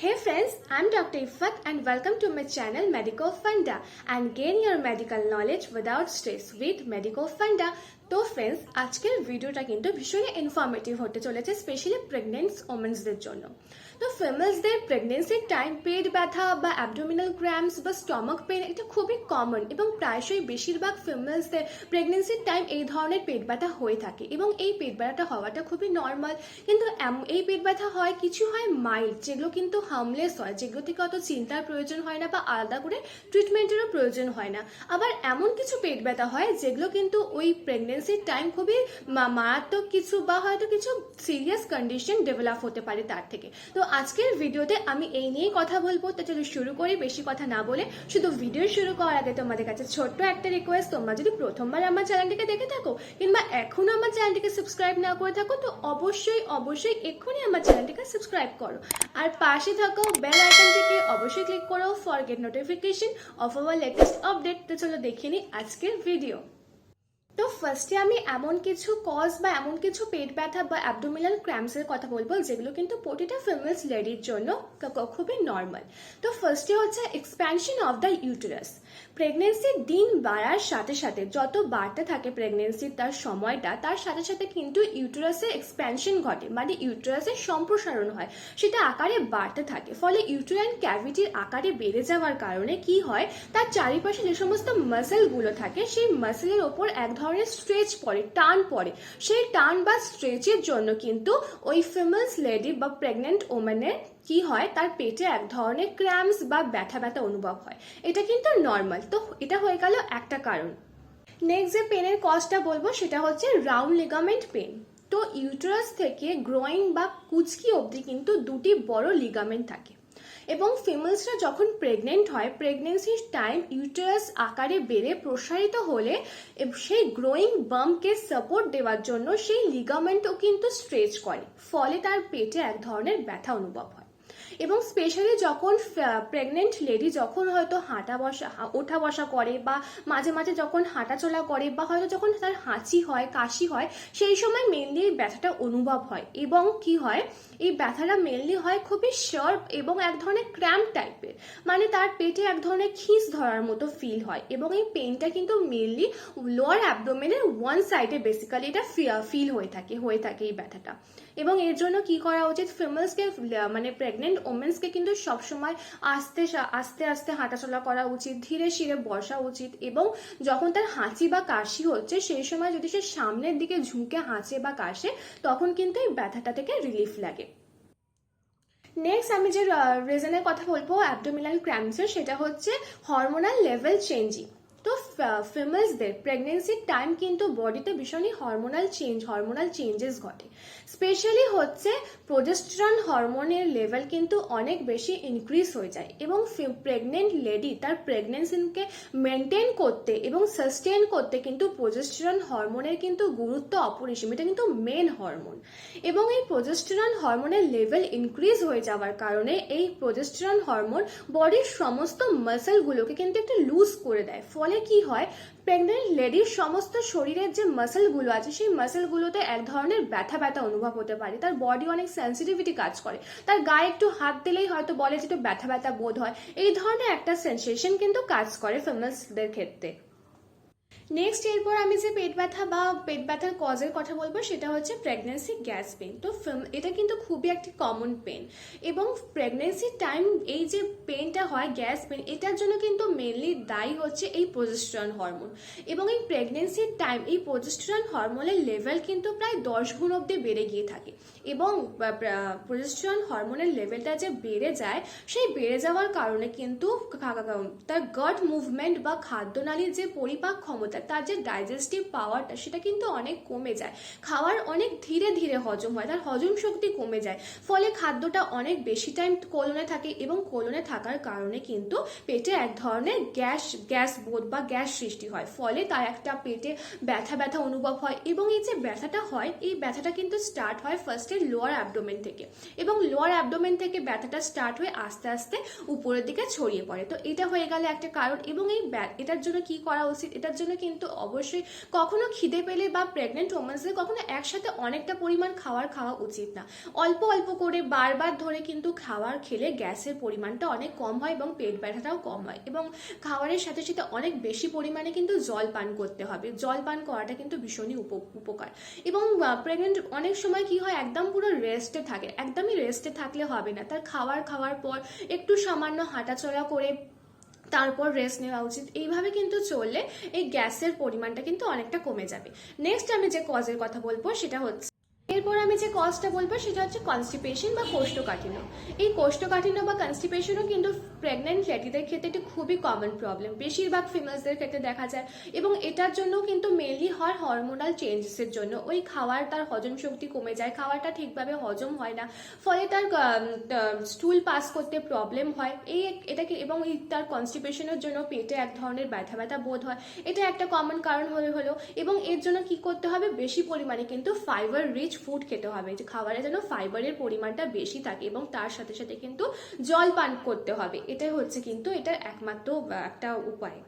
Hey friends, I'm Dr. Ifat and welcome to my channel Medico Funda and gain your medical knowledge without stress with Medico Funda. তো friends আজকের ভিডিওটা কিন্তু ভীষণই informative হতে চলেছে specially pregnant ওমেন্সদের জন্য। তো ফিমেলসদের প্রেগনেন্সির টাইম পেট ব্যথা বা অ্যাবডোমিনাল ক্র্যাম্পস বা স্টমাক পেন এটা খুবই কমন এবং প্রায়শই বেশিরভাগ ফিমেলসদের প্রেগনেন্সির টাইম এই ধরনের পেট ব্যথা হয়ে থাকে এবং এই পেট ব্যথাটা হওয়াটা খুবই নর্মাল কিন্তু এই পেট ব্যথা হয় কিছু হয় মাইল্ড যেগুলো কিন্তু হার্মলেস হয়, যেগুলো থেকে অত চিন্তার প্রয়োজন হয় না বা আলাদা করে ট্রিটমেন্টেরও প্রয়োজন হয় না। আবার এমন কিছু পেট ব্যথা হয় যেগুলো কিন্তু ওই প্রেগনেন্সির টাইম খুবই মারাত্মক কিছু বা হয়তো কিছু সিরিয়াস কন্ডিশন ডেভেলপ হতে পারে তার থেকে। তো আজকের ভিডিওতে আমি এই নিয়েই কথা বলব। তো চলো শুরু করি, বেশি কথা না বলে। শুধু ভিডিও শুরু করার আগে তোমাদের কাছে ছোট্ট একটা রিকোয়েস্ট তোমরা যদি প্রথমবার আমার চ্যানেলটিকে দেখে থাকো কিংবা এখনও আমার চ্যানেলটিকে সাবস্ক্রাইব না করে থাকো, তো অবশ্যই অবশ্যই এক্ষুনি আমার চ্যানেলটিকে সাবস্ক্রাইব করো। আর পাশে থাকো বেল আইকনটিকে অবশ্যই ক্লিক করো for get notification of our latest update তো চলো দেখে নিই আজকের ভিডিও তো ফার্স্টে আমি এমন কিছু কজ বা এমন কিছু পেট ব্যথা বা অ্যাবডোমিনাল ক্র্যাম্পসের কথা বলব, যেগুলো কিন্তু প্রতিটা ফিমেলস লেডির জন্য খুবই নর্মাল তো ফার্স্টে হচ্ছে এক্সপ্যানশন অফ দ্য ইউটেরাস প্রেগনেন্সির দিন বাড়ার সাথে সাথে যত বাড়তে থাকে প্রেগনেন্সির তার সময়টা, তার সাথে সাথে কিন্তু ইউটেরাসের এক্সপ্যানশন ঘটে মানে ইউটেরাসের সম্প্রসারণ হয়। সেটা আকারে বাড়তে থাকে, ফলে ইউটেরাইন ক্যাভিটির আকারে বেড়ে যাওয়ার কারণে কি হয়? তার চারিপাশে যে সমস্ত মাসেলগুলো থাকে, সেই মাসেলের ওপর এক ধরনের স্ট্রেচ পড়ে, টান পড়ে। সেই টান বা স্ট্রেচের জন্য কিন্তু ওই ফিমেলস লেডি বা প্রেগনেন্ট ওমেনের কি হয়? তার পেটে এক ধরনের ক্র্যাম্পস বা ব্যথা ব্যথা অনুভব হয়। এটা কিন্তু নর্মাল তো এটা হয়ে গেল একটা কারণ। নেক্সট যে পেনের কজটা বলব, সেটা হচ্ছে রাউন্ড লিগামেন্ট পেন তো ইউটারাস থেকে গ্রোয়িং বা কুচকি অবধি কিন্তু দুটি বড় লিগামেন্ট থাকে। এবং ফিমেলসরা যখন প্রেগনেন্ট হয় প্রেগনেন্সির টাইম ইউটারাস আকারে বেড়ে প্রসারিত হলে সেই গ্রোয়িং বাম্পকে সাপোর্ট দেওয়ার জন্য সেই লিগামেন্টও কিন্তু স্ট্রেচ করে। ফলে তার পেটে এক ধরনের ব্যথা অনুভব হয়। এবং স্পেশালি যখন প্রেগনেন্ট লেডি যখন হয়তো হাঁটা বসা, ওঠা বসা করে বা মাঝে মাঝে যখন হাঁটাচলা করে বা হয়তো যখন তার হাঁচি হয়, কাশি হয়, সেই সময় মেনলি এই ব্যথাটা অনুভব হয়। এবং কি হয়? এই ব্যথাটা মেনলি হয় খুবই শার্প এবং এক ধরনের ক্র্যাম্প টাইপের মানে তার পেটে এক ধরনের খিস ধরার মতো ফিল হয় এবং এই পেনটা কিন্তু মেনলি লোয়ার অ্যাবডোমেনের ওয়ান সাইডে বেসিক্যালি এটা ফিল হয়ে থাকে হয়ে থাকে এই ব্যথাটা। এবং এর জন্য কি করা উচিত? ফিমেলসকে মানে প্রেগনেন্ট ওমেন্সকে কিন্তু সবসময় আস্তে আস্তে আস্তে হাঁটাচলা করা উচিত, ধীরে ধীরে বসা উচিত এবং যখন তার হাঁচি বা কাশি হচ্ছে, সেই সময় যদি সে সামনের দিকে ঝুঁকে হাঁচে বা কাশে, তখন কিন্তু এই ব্যথাটা থেকে রিলিফ লাগে। নেক্সট আমি যে রিজনের কথা বলব অ্যাবডোমিনাল ক্র্যাম্পসের সেটা হচ্ছে হরমোনাল লেভেল চেঞ্জিং তো ফিমেলসদের প্রেগনেন্সির টাইম কিন্তু বডিতে ভীষণই হরমোনাল চেঞ্জ হরমোনাল চেঞ্জেস ঘটে। স্পেশালি হচ্ছে প্রোজেস্ট্রন হরমোনের লেভেল কিন্তু অনেক বেশি ইনক্রিজ হয়ে যায় এবং প্রেগনেন্ট লেডি তার প্রেগনেন্সিকে মেনটেন করতে এবং সাস্টেন করতে কিন্তু প্রোজেস্ট্রন হরমোনের কিন্তু গুরুত্ব অপরিসীম। এটা কিন্তু মেন হরমোন এবং এই প্রোজেস্টেরন হরমোনের লেভেল ইনক্রিজ হয়ে যাওয়ার কারণে এই প্রোজেস্টেরন হরমোন বডির সমস্ত মাসেলগুলোকে কিন্তু একটু লুজ করে দেয়। ফলে কি হয়? প্রেগনেন্ট লেডির সমস্ত শরীরের যে মাসেলগুলো আছে, সেই মাসেলগুলোতে এক ধরনের ব্যথা ব্যথা অনুভব হতে পারে। তার বডি অনেক সেন্সিটিভিটি কাজ করে। তার গায়ে একটু হাত দিলেই হয়তো বলে যে একটু ব্যথা ব্যথা বোধ হয়। এই ধরনের একটা সেন্সেশন কিন্তু কাজ করে ফেমাসদের ক্ষেত্রে। নেক্সট এরপর আমি যে পেট ব্যথা বা পেট ব্যথার কজের কথা বলব, সেটা হচ্ছে প্রেগনেন্সি গ্যাস পেন তো এটা কিন্তু খুবই একটি কমন পেন এবং প্রেগনেন্সির টাইম এই যে পেনটা হয় গ্যাস পেন এটার জন্য কিন্তু মেনলি দায়ী হচ্ছে এই প্রজেস্ট্রন হরমোন এবং এই প্রেগনেন্সির টাইম এই প্রজেস্ট্রন হরমোনের লেভেল কিন্তু প্রায় দশ গুণ অব্দি বেড়ে গিয়ে থাকে। এবং প্রজেস্ট্রন হরমোনের লেভেলটা যে বেড়ে যায়, সেই বেড়ে যাওয়ার কারণে কিন্তু তার গট মুভমেন্ট বা খাদ্যনালীর যে পরিপাক ক্ষমতা, তার যে ডাইজেস্টিভ পাওয়ারটা সেটা কিন্তু অনেক কমে যায়। খাওয়ার অনেক ধীরে ধীরে হজম হয়, তার হজম শক্তি কমে যায়। ফলে খাদ্যটা অনেক বেশি টাইম কোলনে থাকে এবং কোলনে থাকার কারণে কিন্তু পেটে এক ধরনের গ্যাস গ্যাস বোধ বা গ্যাস সৃষ্টি হয়। ফলে তার একটা পেটে ব্যথা ব্যথা অনুভব হয় এবং এই যে ব্যথাটা হয়, এই ব্যথাটা কিন্তু স্টার্ট হয় ফার্স্টে লোয়ার অ্যাবডোমেন থেকে। এবং লোয়ার অ্যাবডোমেন থেকে ব্যথাটা স্টার্ট হয়ে আস্তে আস্তে উপরের দিকে ছড়িয়ে পড়ে। তো এটা হয়ে গেলে একটা কারণ এবং এই এটার জন্য কি করা উচিত? এটার জন্য কিন্তু অবশ্যই কখনো খিদে পেলে বা প্রেগনেন্ট ওমেন্সদের কখনো একসাথে অনেকটা পরিমাণ খাবার খাওয়া উচিত না। অল্প অল্প করে বারবার ধরে কিন্তু খাবার খেলে গ্যাসের পরিমাণটা অনেক কম হয় এবং পেট ব্যথাটাও কম হয়। এবং খাবারের সাথে সাথে অনেক বেশি পরিমাণে কিন্তু জল পান করতে হবে। জল পান করাটা কিন্তু ভীষণই উপ- উপকার। এবং প্রেগনেন্ট অনেক সময় কি হয়, একদম পুরো রেস্টে থাকে, একদমই রেস্টে থাকলে হবে না। তার খাওয়ার খাওয়ার পর একটু সামান্য হাঁটাচলা করে তারপর রেস্ট নেওয়া উচিত। এইভাবে কিন্তু চললে এই গ্যাসের পরিমাণটা কিন্তু অনেকটা কমে যাবে। নেক্সট আমি যে কজের কথা বলব সেটা হচ্ছে এরপর আমি যে কজটা বলব, সেটা হচ্ছে কনস্টিপেশন বা কোষ্ঠকাঠিন্য। এই কোষ্ঠকাঠিন্য বা কনস্টিপেশনও কিন্তু প্রেগনেন্ট লেডিদের ক্ষেত্রে একটি খুবই কমন প্রবলেম বেশিরভাগ ফিমেলসদের ক্ষেত্রে দেখা যায় এবং এটার জন্য কিন্তু মেনলি হয় হরমোনাল চেঞ্জেসের জন্য। ওই খাওয়ার তার হজম শক্তি কমে যায় খাওয়াটা ঠিকভাবে হজম হয় না। ফলে তার স্টুল পাস করতে প্রবলেম হয়। এই এটাকে, এবং তার কনস্টিপেশনের জন্য পেটে এক ধরনের ব্যথা ব্যথা বোধ হয়। এটা একটা কমন কারণ হলে, হলো। এবং এর জন্য কি করতে হবে? বেশি পরিমাণে কিন্তু ফাইবার রিচ ফুড খেতে হবে, যে খাবারে যেন ফাইবারের পরিমাণটা বেশি থাকে এবং তার সাথে সাথে কিন্তু জল পান করতে হবে। এটাই হচ্ছে কিন্তু এটার একমাত্র একটা উপায়।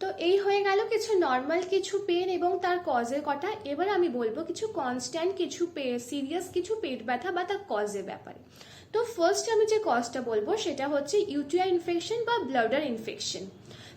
তো এই হয়ে গেল কিছু নর্মাল কিছু পেন এবং তার কজের কথা এবার আমি বলব কিছু কনস্ট্যান্ট কিছু সিরিয়াস কিছু পেট ব্যথা বা তার কজের ব্যাপারে। তো ফার্স্ট আমি যে কজটা বলব সেটা হচ্ছে ইউটিআই ইনফেকশন বা ব্লাডার ইনফেকশন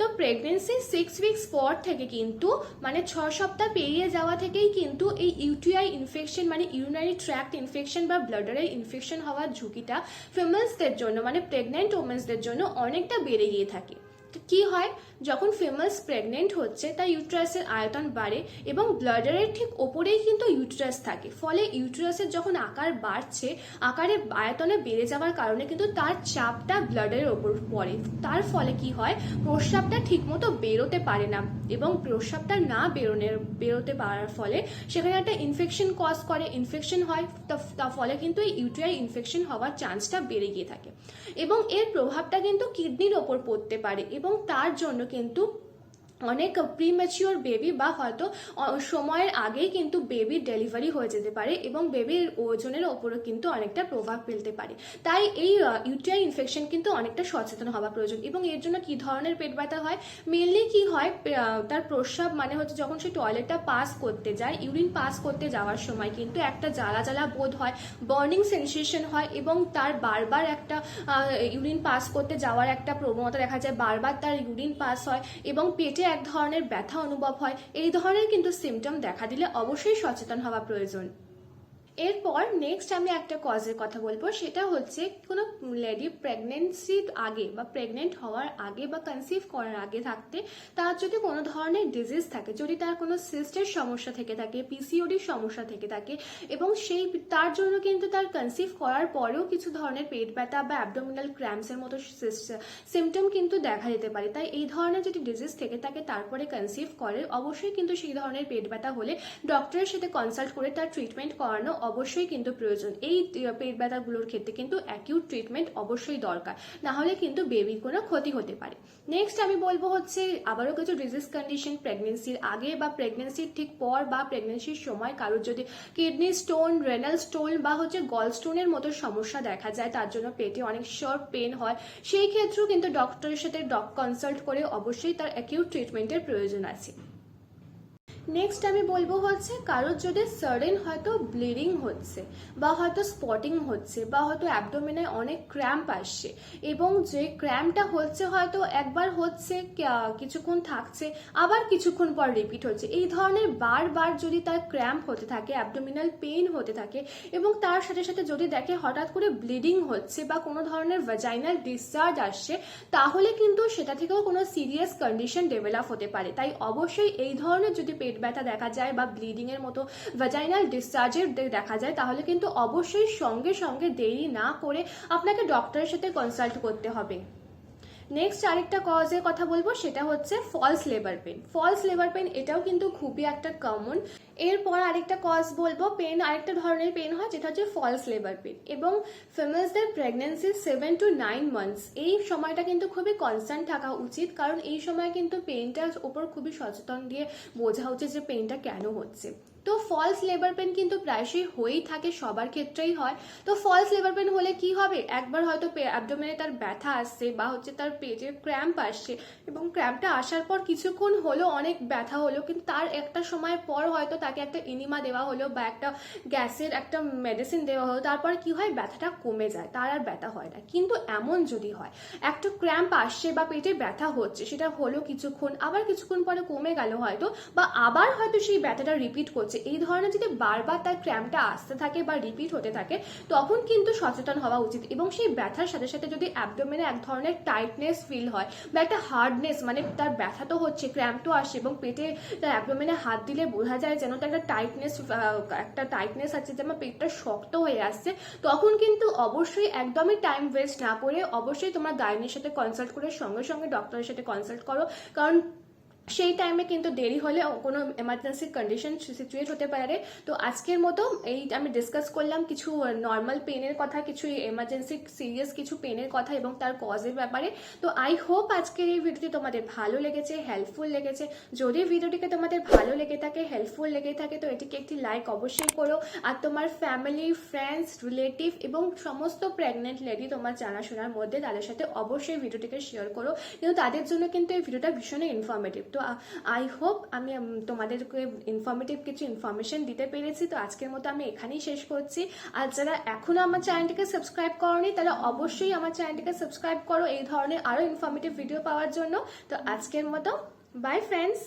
তো প্রেগনেন্সি সিক্স উইকস পর থেকে কিন্তু মানে ছ সপ্তাহ পেরিয়ে যাওয়া থেকেই কিন্তু এই ইউটিআই ইনফেকশন মানে ইউরিনারি ট্র্যাক্ট ইনফেকশন বা ব্লাডারের ইনফেকশন হওয়ার ঝুঁকিটা ফিমেলসদের জন্য মানে প্রেগনেন্ট ওমেন্সদের জন্য অনেকটা বেড়ে গিয়ে থাকে। তো কী হয়? যখন ফিমেলস প্রেগনেন্ট হচ্ছে, তার ইউট্রাসের আয়তন বাড়ে এবং ব্লাডারের ঠিক ওপরেই কিন্তু ইউট্রাস থাকে। ফলে ইউট্রাসের যখন আকার বাড়ছে, আকারে আয়তনে বেড়ে যাওয়ার কারণে কিন্তু তার চাপটা ব্লাডের ওপর পড়ে। তার ফলে কি হয়, প্রস্রাবটা ঠিকমতো বেরোতে পারে না এবং প্রস্রাবটা না বেরোনের বেরোতে পারার ফলে সেখানে একটা ইনফেকশন কজ করে। ইনফেকশন হয় তার ফলে কিন্তু এই ইউটিআই ইনফেকশন হওয়ার চান্সটা বেড়ে গিয়ে থাকে। এবং এর প্রভাবটা কিন্তু কিডনির ওপর পড়তে পারে এবং তার জন্য কিন্তু অনেক প্রিম্যাচিওর বেবি বা হয়তো সময়ের আগেই কিন্তু বেবির ডেলিভারি হয়ে যেতে পারে এবং বেবির ওজনের ওপরও কিন্তু অনেকটা প্রভাব ফেলতে পারে। তাই এই ইউটিআই ইনফেকশন কিন্তু অনেকটা সচেতন হওয়া প্রয়োজন এবং এর জন্য কি ধরনের পেট ব্যথা হয়? মেনলি কি হয় তার প্রস্রাব মানে হচ্ছে যখন সে টয়লেটটা পাস করতে যায় ইউরিন পাস করতে যাওয়ার সময় কিন্তু একটা জ্বালা জ্বালা বোধ হয় বার্নিং সেন্সেশন হয় এবং তার বারবার একটা ইউরিন পাস করতে যাওয়ার একটা প্রবণতা দেখা যায়, বারবার তার ইউরিন পাস হয় এবং পেটে এক ধরনের ব্যথা অনুভব হয়। এই ধরনের কিন্তু সিমটম দেখা দিলে অবশ্যই সচেতন হওয়া প্রয়োজন। এরপর নেক্সট আমি একটা কজের কথা বলব, সেটা হচ্ছে কোনো লেডি প্রেগনেন্সির আগে বা প্রেগনেন্ট হওয়ার আগে বা কনসিভ করার আগে থাকতে তার যদি কোনো ধরনের ডিজিজ থাকে, যদি তার কোনো সিস্টের সমস্যা থেকে থাকে পিসিওডির সমস্যা থেকে থাকে এবং সেই তার জন্য কিন্তু তার কনসিভ করার পরেও কিছু ধরনের পেট ব্যথা বা অ্যাবডোমিনাল ক্র্যাম্পসের মতো সিমটম কিন্তু দেখা যেতে পারে। তাই এই ধরনের যদি ডিজিজ থেকে থাকে, তারপরে কনসিভ করে, অবশ্যই কিন্তু সেই ধরনের পেট ব্যথা হলে ডক্টরের সাথে কনসাল্ট করে তার ট্রিটমেন্ট করানো অবশ্যই কিন্তু প্রয়োজন। এই পেট ব্যথাগুলোর ক্ষেত্রে কিন্তু অ্যাকিউট ট্রিটমেন্ট অবশ্যই দরকার। না হলে কিন্তু বেবির কোনো ক্ষতি হতে পারে। নেক্সট আমি বলব হচ্ছে আবারও কিছু ডিজিজ কন্ডিশন প্রেগনেন্সির আগে বা প্রেগনেন্সির ঠিক পর বা প্রেগনেন্সির সময় কারোর যদি কিডনি স্টোন রেনাল স্টোন বা হচ্ছে গল স্টোনের মতো সমস্যা দেখা যায়, তার জন্য পেটে অনেক শর্ট পেন হয়, সেই ক্ষেত্রেও কিন্তু ডক্টরের সাথে ডক কনসাল্ট করে অবশ্যই তার অ্যাকিউট ট্রিটমেন্টের প্রয়োজন আছে। নেক্সট আমি বলব হচ্ছে কারোর যদি সাডেন হয়তো ব্লিডিং হচ্ছে বা হয়তো স্পটিং হচ্ছে বা হয়তো অ্যাবডোমেনে অনেক ক্র্যাম্প আসছে এবং যে ক্র্যাম্পটা হচ্ছে হয়তো একবার হচ্ছে কিছুক্ষণ থাকছে, আবার কিছুক্ষণ পর রিপিট হচ্ছে। এই ধরনের বারবার যদি তার ক্র্যাম্প হতে থাকে অ্যাবডোমিনাল পেইন হতে থাকে এবং তার সাথে সাথে যদি দেখে হঠাৎ করে ব্লিডিং হচ্ছে বা কোনো ধরনের ভ্যাজাইনাল ডিসচার্জ আসছে, তাহলে কিন্তু সেটা থেকেও কোনো সিরিয়াস কন্ডিশন ডেভেলপ হতে পারে। তাই অবশ্যই এই ধরনের যদি পেট ব্যথা দেখা যায় বা ব্লিডিংয়ের মতো ভ্যাজাইনাল ডিসচার্জের দেখা যায়, তাহলে কিন্তু অবশ্যই সঙ্গে সঙ্গে দেরি না করে আপনাকে ডক্টরের সাথে কনসাল্ট করতে হবে। নেক্সট আরেকটা কজের কথা বলব, সেটা হচ্ছে false labour pain false labour pain এটাও কিন্তু খুবই একটা কমন এরপর আরেকটা কজ বলব পেন আরেকটা ধরনের পেন হয়, যেটা হচ্ছে ফলস লেবার পেন এবং ফিমেলসদের pregnancy seven to nine months এই সময়টা কিন্তু খুবই কনসার্ন থাকা উচিত, কারণ এই সময় কিন্তু পেনটার ওপর খুবই সচেতন দিয়ে বোঝা উচিত যে পেনটা কেন হচ্ছে। তো ফলস লেবার পেন কিন্তু প্রায়শই হয়েই থাকে, সবার ক্ষেত্রেই হয়। তো ফলস লেবার পেন হলে কি হবে? একবার হয়তো অ্যাবডোমেনে তার ব্যথা আসছে বা হচ্ছে তার পেটে ক্র্যাম্প আসছে এবং ক্র্যাম্পটা আসার পর কিছুক্ষণ হলো, অনেক ব্যথা হলো, কিন্তু তার একটা সময় পর হয়তো তাকে একটা ইনিমা দেওয়া হলো বা একটা গ্যাসের একটা মেডিসিন দেওয়া হলো, তারপর কি হয়? ব্যথাটা কমে যায়, তার আর ব্যথা হয় না। কিন্তু এমন যদি হয়, একটা ক্র্যাম্প আসছে বা পেটে ব্যথা হচ্ছে, সেটা হলো কিছুক্ষণ, আবার কিছুক্ষণ পরে কমে গেল হয়তো, বা আবার হয়তো সেই ব্যথাটা রিপিট করছে। এই ধরনের যদি বারবার তার ক্র্যাম্পটা আসতে থাকে বা রিপিট হতে থাকে, তখন কিন্তু সচেতন হওয়া উচিত এবং সেই ব্যথার সাথে সাথে যদি অ্যাবডোমেনে এক ধরনের টাইটনেস ফিল হয় বা একটা হার্ডনেস মানে তার ব্যথা তো হচ্ছে ক্র্যাম্প তো আসছে এবং পেটে তার অ্যাবডোমেনে হাত দিলে বোঝা যায় যেন তার একটা টাইটনেস একটা টাইটনেস আছে যেমন পেটটা শক্ত হয়ে আসছে, তখন কিন্তু অবশ্যই একদমই টাইম ওয়েস্ট না করে অবশ্যই তোমরা গাইনের সাথে কনসাল্ট করে সঙ্গে সঙ্গে ডক্টরের সাথে কনসাল্ট করো। কারণ সেই টাইমে কিন্তু দেরি হলে কোনো এমার্জেন্সি কন্ডিশন সিচুয়েট হতে পারে। তো আজকের মতো এই আমি ডিসকাস করলাম কিছু নর্মাল পেনের কথা, কিছু এমার্জেন্সি সিরিয়াস কিছু পেনের কথা এবং তার কজের ব্যাপারে। তো আই হোপ আজকের এই ভিডিওটি তোমাদের ভালো লেগেছে হেল্পফুল লেগেছে। যদি ভিডিওটিকে তোমাদের ভালো লেগে থাকে হেল্পফুল লেগে থাকে, তো এটিকে একটি লাইক অবশ্যই করো। আর তোমার ফ্যামিলি ফ্রেন্ডস রিলেটিভ এবং সমস্ত প্রেগনেন্ট লেডি তোমার জানাশোনার মধ্যে তাদের সাথে অবশ্যই ভিডিওটিকে শেয়ার করো। কিন্তু তাদের জন্য কিন্তু এই ভিডিওটা ভীষণই ইনফরমেটিভ তো আই হোপ আমি তোমাদেরকে ইনফরমেটিভ কিছু ইনফরমেশন দিতে পেরেছি। তো আজকের মতো আমি এখানেই শেষ করছি। আর যারা এখনও আমার চ্যানেলটিকে সাবস্ক্রাইব করনি তারা অবশ্যই আমার চ্যানেলটিকে সাবস্ক্রাইব করো। এই ধরনের আরও ইনফরমেটিভ ভিডিও পাওয়ার জন্য। তো আজকের মতো বাই ফ্রেন্ডস